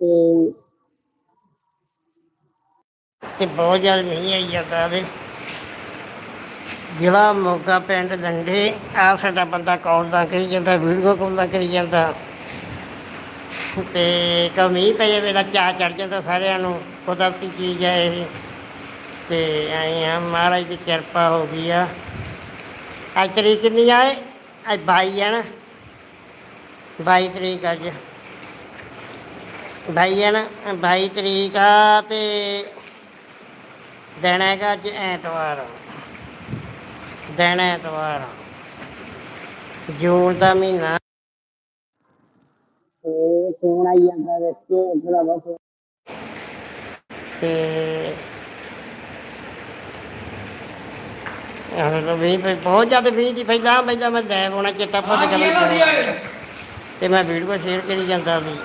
ਤੇ ਤੇ ਬਹੁਤ ਜ਼ਿਆਦਾ ਮੀਂਹ ਆਈ ਜਾਂਦਾ ਵੇ। ਜ਼ਿਲ੍ਹਾ ਮੋਗਾ ਪਿੰਡ ਡੰਡੇ ਆ ਸਾਡਾ ਬੰਦਾ ਕਾਲ ਦਾ ਕਰੀ ਜਾਂਦਾ, ਵੀਡੀਓ ਕਾਲ ਦਾ ਕਰੀ ਜਾਂਦਾ। ਤੇ ਕਮੀ ਪੈ ਜਾਵੇ ਤਾਂ ਚਾਹ ਚੜ ਜਾਂਦਾ ਸਾਰਿਆਂ ਨੂੰ, ਕੁਦਰਤੀ ਚੀਜ਼ ਹੈ ਇਹ। ਤੇ ਆਈ ਆ ਮਹਾਰਾਜ ਦੀ ਕਿਰਪਾ ਹੋ ਗਈ ਆ। ਅੱਜ ਤਰੀਕ ਕਿੰਨੀ ਆਏ ਅੱਜ 22 ਹੈ ਨਾ। 22 ਤਰੀਕ ਅੱਜ। 22 ਹੈ ਨਾ 22 ਤਰੀਕ ਆ ਤੇ ਦਿਨ ਹੈਗਾ ਅੱਜ ਐਤਵਾਰ। ਦਿਨ ਐਤਵਾਰ। ਜੂਨ ਦਾ ਮਹੀਨਾ। ਤੇ ਫੋਨ ਆਈ ਜਾਂਦਾ ਵਿੱਚ ਇਧਰ ਬਸ ਤੇ ਤਾਂ ਵੀ ਬਹੁਤ ਜ਼ਿਆਦਾ ਵੀ ਦੀ ਪਹਿਲਾਂ ਪਹਿਲਾਂ ਮੈਂ ਲੈ ਹੋਣਾ ਚੇਤਾ ਭੁੱਲ ਗਿਆ ਤੇ ਮੈਂ ਵੀਡੀਓ ਸ਼ੇਅਰ ਕਰੀ ਜਾਂਦਾ ਵੀ।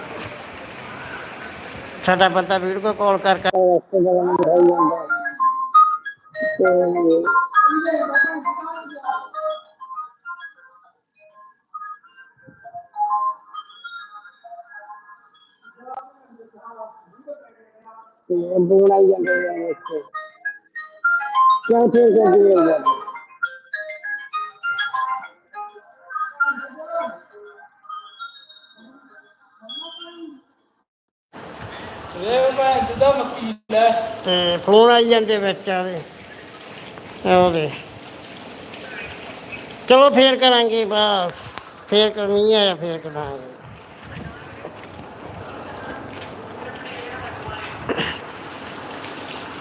ਸਾਡਾ ਬੰਦਾ ਵੀਡੀਓ ਕਾਲ ਕਰ ਕਰ। ਰਸਤੇ ਦਾ ਨੰਬਰ ਜਾਂਦਾ। ਤੇ ਤੇ ਬੋਲ ਜਾਂਦੇ ਨੇ ਇੱਥੇ ਕਿਉਂ ਠੀਕ ਹੈ ਜੀ ਇਹ ਗੱਲ ਇਹ ਮੈਂ ਜਿੱਦਾਂ ਮੱਕੀ ਲੈ। ਤੇ ਫੋਨ ਆਈ ਜਾਂਦੇ ਵਿੱਚ ਆਵੇ ਉਹਦੇ ਚਲੋ ਫੇਰ ਕਰਾਂਗੇ ਬਸ। ਫੇਰ ਕਰਨੀ ਆ ਫੇਰ ਕਰਾਂਗੇ।